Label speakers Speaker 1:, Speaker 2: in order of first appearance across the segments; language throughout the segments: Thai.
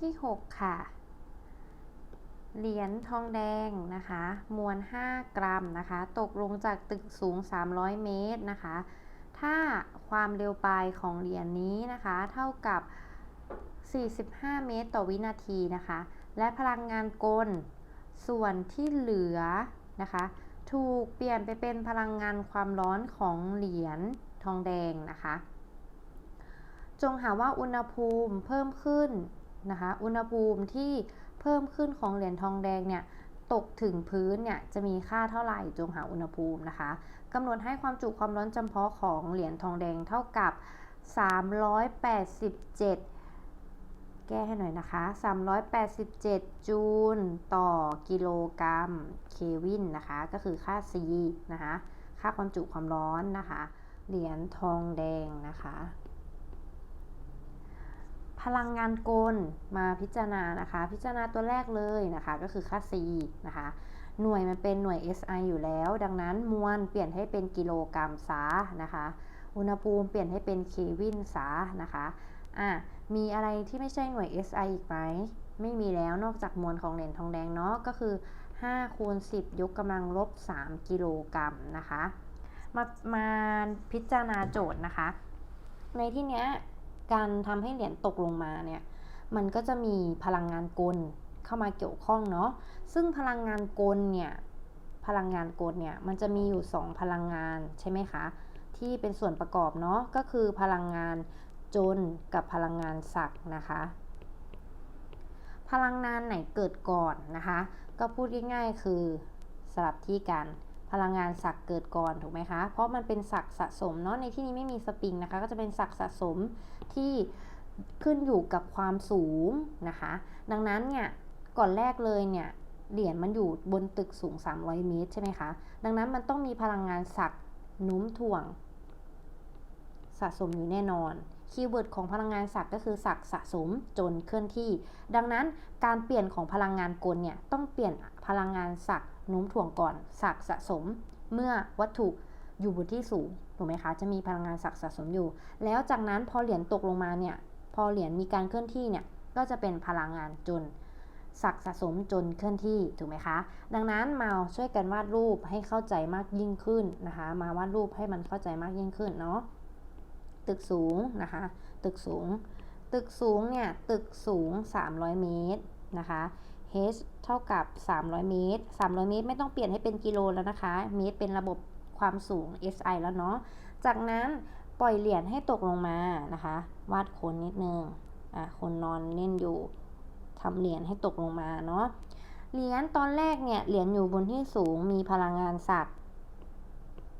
Speaker 1: ที่ 6 ค่ะ เหรียญทองแดงนะคะ มวล 5 กรัมนะคะ ตกลงจากตึกสูง 300 เมตรนะคะ ถ้าความเร็วปลายของเหรียญนี้นะคะ เท่ากับ 45 เมตรต่อวินาทีนะคะ และพลังงานกล ส่วนที่เหลือนะคะ ถูกเปลี่ยนไปเป็นพลังงานความร้อนของเหรียญทองแดงนะคะ จงหาว่าอุณหภูมิเพิ่มขึ้น นะคะ อุณหภูมิที่เพิ่มขึ้นของเหรียญทองแดงเนี่ยตกถึงพื้นเนี่ยจะมีค่าเท่าไหร่จงหาอุณหภูมินะคะกำหนดให้ความจุความร้อนจำเพาะของเหรียญทองแดงเท่ากับ 387 แก้ให้หน่อยนะคะ 387 จูลต่อกิโลกรัมเควินนะคะ ก็คือค่า C นะคะ ค่าความจุความร้อนนะคะ เหรียญทองแดงนะคะ พลังงานกลมาพิจารณานะคะ พิจารณาตัวแรกเลยนะคะก็คือค่า C นะคะ หน่วยมันเป็นหน่วย SI อยู่แล้ว ดังนั้นมวลเปลี่ยนให้เป็นกิโลกรัมซานะคะ อุณหภูมิเปลี่ยนให้เป็นเควินซานะคะอะมีอะไรที่ไม่ใช่หน่วย SI อีกไหมไม่มีแล้วนอกจากมวลของเหรียญทองแดงเนาะก็คือ5คูณ10 ยกกำลังลบ 3 กิโลกรัมนะคะ มามาพิจารณาโจทย์นะคะ ในที่เนี้ย การทำให้เหรียญตกลงมาเนี่ย มันก็จะมีพลังงานกลเข้ามาเกี่ยวข้องเนาะ ซึ่งพลังงานกลเนี่ย พลังงานกลเนี่ย มันจะมีอยู่ 2 พลังงานใช่ไหมคะ ที่เป็นส่วนประกอบเนาะ ก็คือพลังงานจนกับพลังงานศักนะคะ พลังงานไหนเกิดก่อนนะคะ ก็พูดง่ายๆคือสลับที่กัน พลังงานศักเกิดก่อนถูกไหมคะ เพราะมันเป็นศักสะสมเนาะในที่นี้ไม่มีสปริงนะคะ ก็จะเป็นศักสะสมที่ขึ้นอยู่กับความสูงนะคะ ดังนั้นเนี่ยก่อนแรกเลยเนี่ยเหรียญมันอยู่บนตึกสูง 300 เมตรใช่ไหมคะ ดังนั้นมันต้องมีพลังงานศักนุ้มถ่วง สะสมอยู่แน่นอน คีย์เวิร์ดของพลังงานศักก็คือศักสะสมจนเคลื่อนที่ ดังนั้นการเปลี่ยนของพลังงานกลเนี่ยต้องเปลี่ยนพลังงานศัก โน้มถ่วงก่อนศักสะสม เมื่อวัตถุอยู่บนที่สูงถูกไหมคะ จะมีพลังงานศักสะสมอยู่ แล้วจากนั้นพอเหรียญตกลงมาเนี่ย พอเหรียญมีการเคลื่อนที่เนี่ย ก็จะเป็นพลังงานจนศักสะสมจนเคลื่อนที่ถูกไหมคะ ดังนั้นมาช่วยกันวาดรูปให้เข้าใจมากยิ่งขึ้นนะคะ มาวาดรูปให้มันเข้าใจมากยิ่งขึ้นเนาะ ตึกสูงนะคะ ตึกสูง ตึกสูงเนี่ย ตึกสูง 300 เมตรนะคะ h เท่ากับ 300 เมตร 300 เมตร ไม่ต้องเปลี่ยนให้เป็นกิโลแล้วนะคะ เมตรเป็นระบบความสูง SI แล้วเนาะ จากนั้นปล่อยเหรียญให้ตกลงมานะคะ วาดคนนิดนึง อะคนนอนเล่นอยู่ทำเหรียญให้ตกลงมาเนาะ เหรียญตอนแรกเนี่ย เหรียญอยู่บนที่สูง มีพลังงานศัก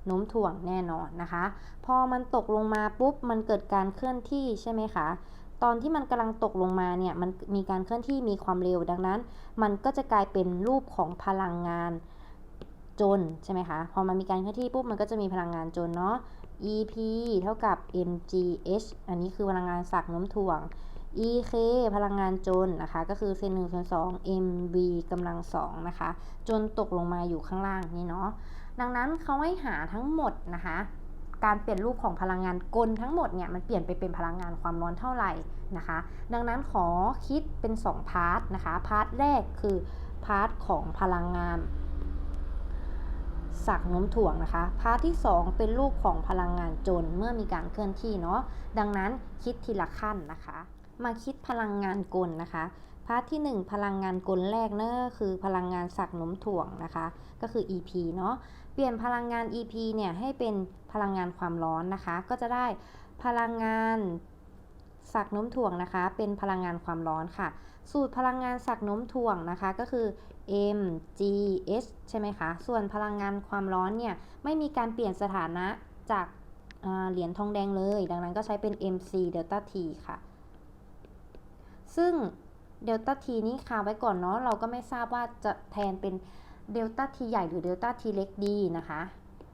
Speaker 1: โน้มถ่วงแน่นอนนะคะ พอมันตกลงมาปุ๊บ มันเกิดการเคลื่อนที่ใช่ไหมคะ ตอนที่มันกำลังตกลงมาเนี่ยมันมีการเคลื่อนที่มีความเร็วดังนั้น มันก็จะกลายเป็นรูปของพลังงานจนใช่ไหมคะพอมันมีการเคลื่อนที่ปุ๊บมันก็จะมีพลังงานจนเนาะ EP เท่ากับ mgh อันนี้คือพลังงานศักน้มถ่วง EK พลังงานจนนะคะ ก็คือเซนหนึ่งส่วนสอง MV กำลังสองนะคะ จนตกลงมาอยู่ข้างล่างนี่เนาะดังนั้นเขาให้หาทั้งหมดนะคะ การเปลี่ยนรูปของพลังงานกลทั้งหมดเนี่ยมันเปลี่ยนไปเป็นพลังงานความร้อนเท่าไหร่นะคะ ดังนั้นขอคิดเป็น 2 พาร์ทนะคะ พาร์ทแรกคือพาร์ทของพลังงานสักน้มถ่วงนะคะ พาร์ทที่ 2 เป็นรูปของพลังงานจนเมื่อมีการเคลื่อนที่เนาะดังนั้นคิดทีละขั้นนะคะ มาคิดพลังงานกลนะคะาร์ทที่ 1 พลังงานกลแรกนั่นก็คือพลังงานสักโน้มถ่วงนะคะ ก็คือ EP เนาะเปลี่ยนพลังงาน EP เนี่ยให้เป็นพลังงานความร้อนนะคะ ก็จะได้พลังงานสักน้มถ่วงนะคะ เป็นพลังงานความร้อนค่ะ สูตรพลังงานสักน้มถ่วงนะคะก็คือ mgh ใช่ไหมคะ ส่วนพลังงานความร้อนเนี่ยไม่มีการเปลี่ยนสถานะจากเหรียญทองแดงเลย ดังนั้นก็ใช้เป็น mc delta t ค่ะ ซึ่ง เดลต้า t นี้ค้าไว้ก่อนเนาะเราก็ไม่ทราบว่าจะแทนเป็นเดลต้า t ใหญ่หรือเดลต้า t เล็กดีนะคะ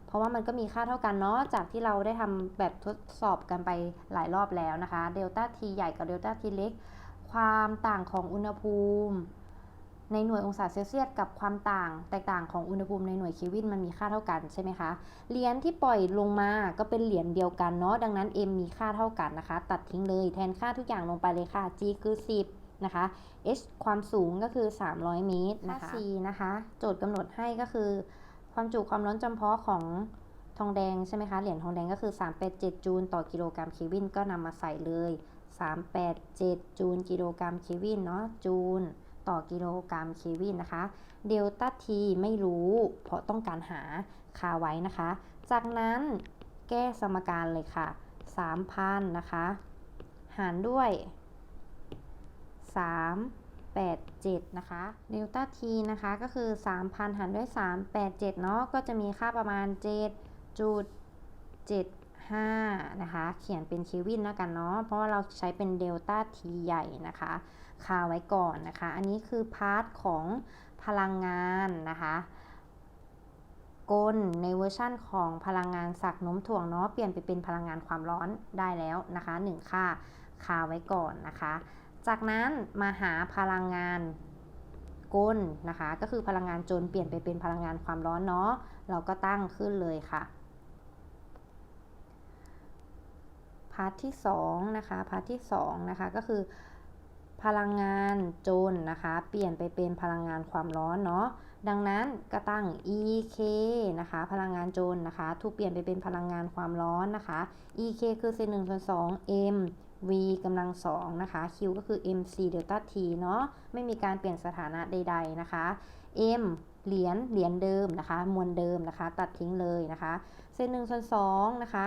Speaker 1: เพราะว่ามันก็มีค่าเท่ากันเนาะจากที่เราได้ทำแบบทดสอบกันไปหลายรอบแล้วนะคะเดลต้า t ใหญ่กับเดลต้า t เล็กความต่างของอุณหภูมิ ในหน่วยองศาเซลเซียสกับความต่างแตกต่างของอุณหภูมิในหน่วยเคลวินมันมีค่าเท่ากันใช่ไหมคะเหรียญที่ปล่อยลงมาก็เป็นเหรียญเดียวกันเนาะดังนั้น m มีค่าเท่ากันนะคะ ตัดทิ้งเลยแทนค่าทุกอย่างลงไปเลยค่ะ g คือ 10 นะคะ h ความสูงก็คือ 300 เมตรนะคะ c นะคะ โจทย์กำหนดให้ก็คือ ความจุความร้อนจำเพาะของทองแดงใช่ไหมคะ เหรียญทองแดงก็คือ 387 จูลต่อกิโลกรัมเคลวินก็นำมาใส่เลย 387 จูลกิโลกรัมเคลวินเนาะ จูลต่อกิโลกรัมเคลวินนะคะ เดลต้าทีไม่รู้ เพราะต้องการหาคาไว้นะคะ จากนั้นแก้สมการเลยค่ะ 3,000 นะคะ หารด้วย 3 8 7 นะคะเดลต้าทีนะคะ ก็คือ 3,000 หารด้วย 3 8 7 เนาะก็จะมีค่าประมาณ7จุด75 นะคะ เขียนเป็นเควินแล้วกันเนาะเพราะว่าเราใช้เป็นเดลต้าทีใหญ่นะคะคาไว้ก่อนนะคะ อันนี้คือพาร์ทของพลังงานนะคะกลในเวอร์ชั่นของพลังงานสักน้มถ่วงเนาะเปลี่ยนไปเป็นพลังงานความร้อนได้แล้วนะคะ 1 ค่าคาไว้ก่อนนะคะ จากนั้นมาหาพลังงานกลนะคะ ก็คือพลังงานจนเปลี่ยนไปเป็นพลังงานความร้อนเนาะ เราก็ตั้งขึ้นเลยค่ะ พาร์ทที่2นะคะ พาร์ทที่2นะคะ ก็คือพลังงานจนนะคะ เปลี่ยนไปเป็นพลังงานความร้อนเนาะ ดังนั้นก็ตั้ง EK นะคะ พลังงานจนนะคะ ถูกเปลี่ยนไปเป็นพลังงานความร้อนนะคะ EK คือเศษ1ส่วน2 M v กำลังสองนะคะ q ก็คือ mc เดลต้า t เนาะไม่มีการเปลี่ยนสถานะใด ๆนะคะ m เหรียญเหรียญเดิมนะคะ มวลเดิมนะคะ ตัดทิ้งเลยนะคะเศษ1ส่วน2นะคะ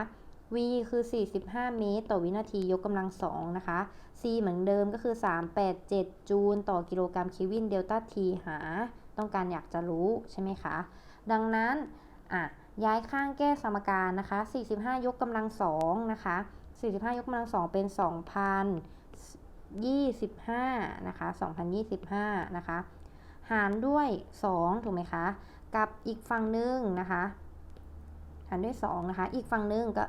Speaker 1: v คือ 45 เมตร ต่อวินาทียกกำลังสองนะคะ c เหมือนเดิมก็คือ 387 จูลต่อกิโลกรัมเควินเดลต้า t หา ต้องการอยากจะรู้ใช่ไหมคะ ดังนั้นอะย้ายข้างแก้สมการนะคะ 45 ยกกำลังสองนะคะ 45 ยกกำลังสองเป็น 2,025 นะคะ 2,025 นะคะ หารด้วย 2 ถูกไหมคะ กับอีกฝั่งหนึ่งนะคะ หารด้วย 2 นะคะ อีกฝั่งหนึ่งก็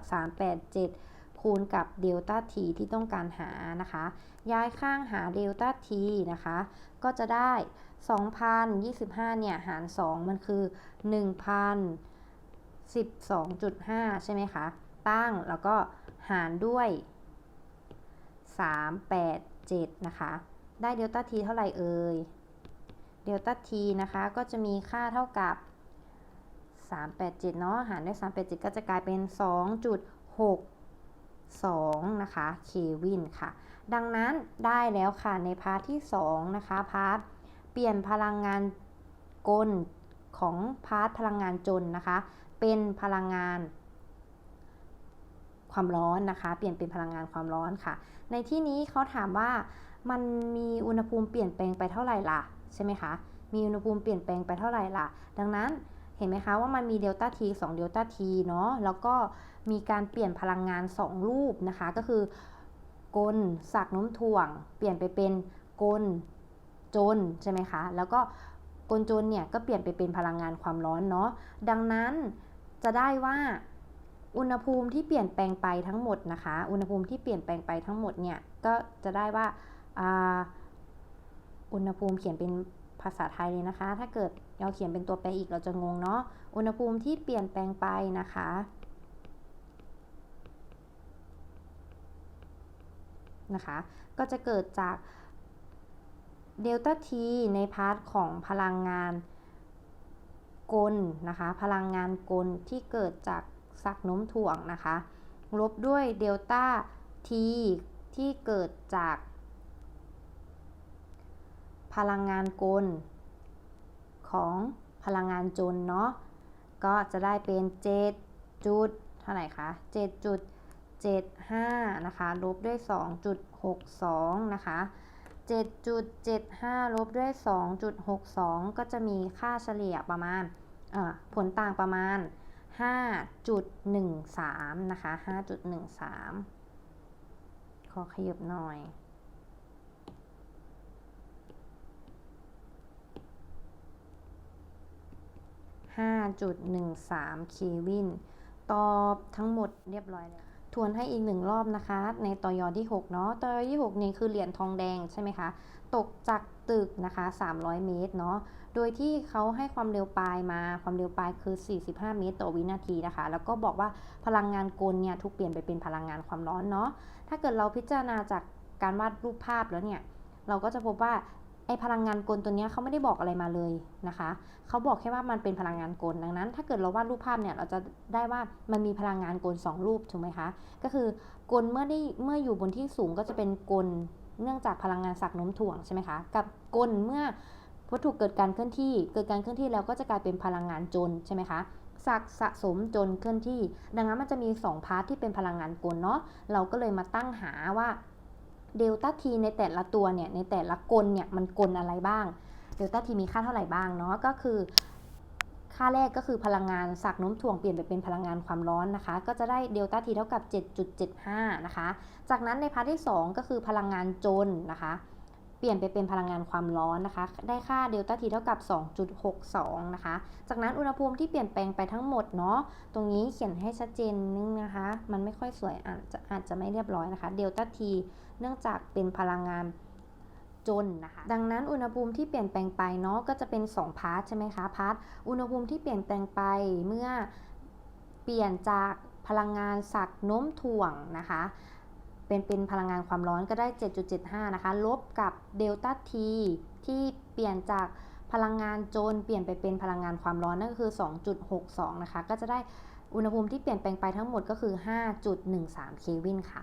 Speaker 1: 387 คูณกับเดลต้าทีที่ต้องการหานะคะ ย้ายข้างหาเดลต้าทีนะคะ ก็จะได้ 2,025 เนี่ย หาร 2 มันคือ 1,012.5 ใช่ไหมคะ ตั้ง แล้วก็หารด้วย 3 8 7 นะคะ ได้เดลต้าทีเท่าไหร่เอ่ย เดลต้าทีนะคะ ก็จะมีค่าเท่ากับ 387 เนาะ หารด้วย 387 ก็จะกลายเป็น 2.62 นะคะ เควินค่ะ ดังนั้นได้แล้วค่ะในพาร์ทที่ 2 นะคะ พาร์ทเปลี่ยนพลังงานกลของพาร์ทพลังงานจนนะคะ เป็นพลังงาน ความร้อนนะคะ เปลี่ยนเป็นพลังงานความร้อนค่ะ ในที่นี้เขาถามว่ามันมีอุณหภูมิเปลี่ยนแปลงไปเท่าไหร่ล่ะใช่ไหมคะ มีอุณหภูมิเปลี่ยนแปลงไปเท่าไหร่ล่ะ ดังนั้นเห็นไหมคะว่ามันมีเดลต้าทีสองเดลต้าทีเนาะ แล้วก็มีการเปลี่ยนพลังงาน 2 รูปนะคะ ก็คือกลสักน้มถ่วง เปลี่ยนไปเป็นกลจนใช่ไหมคะ แล้วก็กลจนเนี่ยก็เปลี่ยนไปเป็นพลังงานความร้อนเนาะ ดังนั้นจะได้ว่า อุณหภูมิที่เปลี่ยนแปลงไปทั้งหมดนะคะ อุณหภูมิที่เปลี่ยนแปลงไปทั้งหมดเนี่ยก็จะได้ว่าอุณหภูมิเขียนเป็นภาษาไทยเลยนะคะ ถ้าเกิดเราเขียนเป็นตัวแปรอีกเราจะงงเนาะ อุณหภูมิที่เปลี่ยนแปลงไปนะคะ นะคะ ก็จะเกิดจากเดลต้าทีในพาร์ทของพลังงานกลนะคะ พลังงานกลที่เกิดจาก สักน้มถ่วงนะคะ ลบด้วยเดลต้าทีที่เกิดจาก พลังงานกล ของพลังงานจนเนาะก็จะได้เป็น7จุดเท่าไหร่คะ7.75นะคะลบด้วย 2.62 นะคะ 7.75 ลบด้วย 2.62 ก็จะมีค่าเฉลี่ยประมาณผลต่างประมาณ 5.13 นะคะ 5.13 ขอขยับหน่อย 5.13 เควิน ตอบทั้งหมดเรียบร้อยแล้ว ทวนให้อีกหนึ่งรอบนะคะ ในตอยอที่ 6 เนาะตอยอที่6นี้คือเหรียญทองแดงใช่ไหมคะ ตกจากตึกนะคะ 300 เมตรเนาะ โดยที่เขาให้ความเร็วปลายมา ความเร็วปลายคือ 45 เมตรต่อวินาทีนะคะ แล้วก็บอกว่าพลังงานกลเนี่ยถูกเปลี่ยนไปเป็นพลังงานความร้อนเนาะ ถ้าเกิดเราพิจารณาจากการวาดรูปภาพแล้วเนี่ย เราก็จะพบว่า ไอพลังงานกลตัวนี้เขาไม่ได้บอกอะไรมาเลยนะคะเขาบอกแค่ว่ามันเป็นพลังงานกลดังนั้น ถ้าเกิดเราวาดรูปภาพเนี่ยเราจะได้ว่ามันมีพลังงานกลสองรูปถูกไหมคะก็คือกลเมื่อได้เมื่ออยู่บนที่สูงก็จะเป็นกลเนื่องจากพลังงานสักน้มถ่วงใช่ไหมคะกับกลเมื่อวัตถุเกิดการเคลื่อนที่ เกิดการเคลื่อนที่แล้วก็จะกลายเป็นพลังงานจนใช่ไหมคะสักสะสมจนเคลื่อนที่ ดังนั้นมันจะมี 2 พาร์ทที่เป็นพลังงานกลเนาะเราก็เลยมาตั้งหาว่า เดลต้าทีในแต่ละตัวเนี่ยในแต่ละกลเนี่ยมันกลอะไรบ้างเดลต้าทีมีค่าเท่าไหร่บ้างเนาะก็คือ ค่าแรกก็คือพลังงานสักน้มถ่วงเปลี่ยนไปเป็นพลังงานความร้อนนะคะ ก็จะได้เดลต้าทีเท่ากับ 7.75 นะคะ จากนั้นในพาร์ทที่ 2 ก็คือพลังงานจนนะคะ เปลี่ยนไปเป็นพลังงานความร้อนนะคะ ได้ค่าเดลต้าทีเท่ากับ 2.62 นะคะ จากนั้นอุณหภูมิที่เปลี่ยนแปลงไปทั้งหมดเนาะ ตรงนี้เขียนให้ชัดเจนนึงนะคะ มันไม่ค่อยสวยอาจจะอาจจะไม่เรียบร้อยนะคะ เดลต้าทีเนื่องจากเป็นพลังงานจนนะคะ ดังนั้นอุณหภูมิที่เปลี่ยนแปลงไปเนาะก็จะเป็น 2 พาร์ทใช่ไหมคะ พาร์ทอุณหภูมิที่เปลี่ยนแปลงไปเมื่อเปลี่ยนจากพลังงานสักโน้มถ่วงนะคะ เป็นเป็นพลังงานความร้อนก็ได้ 7.75 นะคะ ลบกับเดลต้าทีที่เปลี่ยนจากพลังงานโจนเปลี่ยนไปเป็นพลังงานความร้อนนั่นก็คือ 2.62 นะคะ ก็จะได้อุณหภูมิที่เปลี่ยนแปลงไปทั้งหมดก็คือ 5.13 เคลวินค่ะ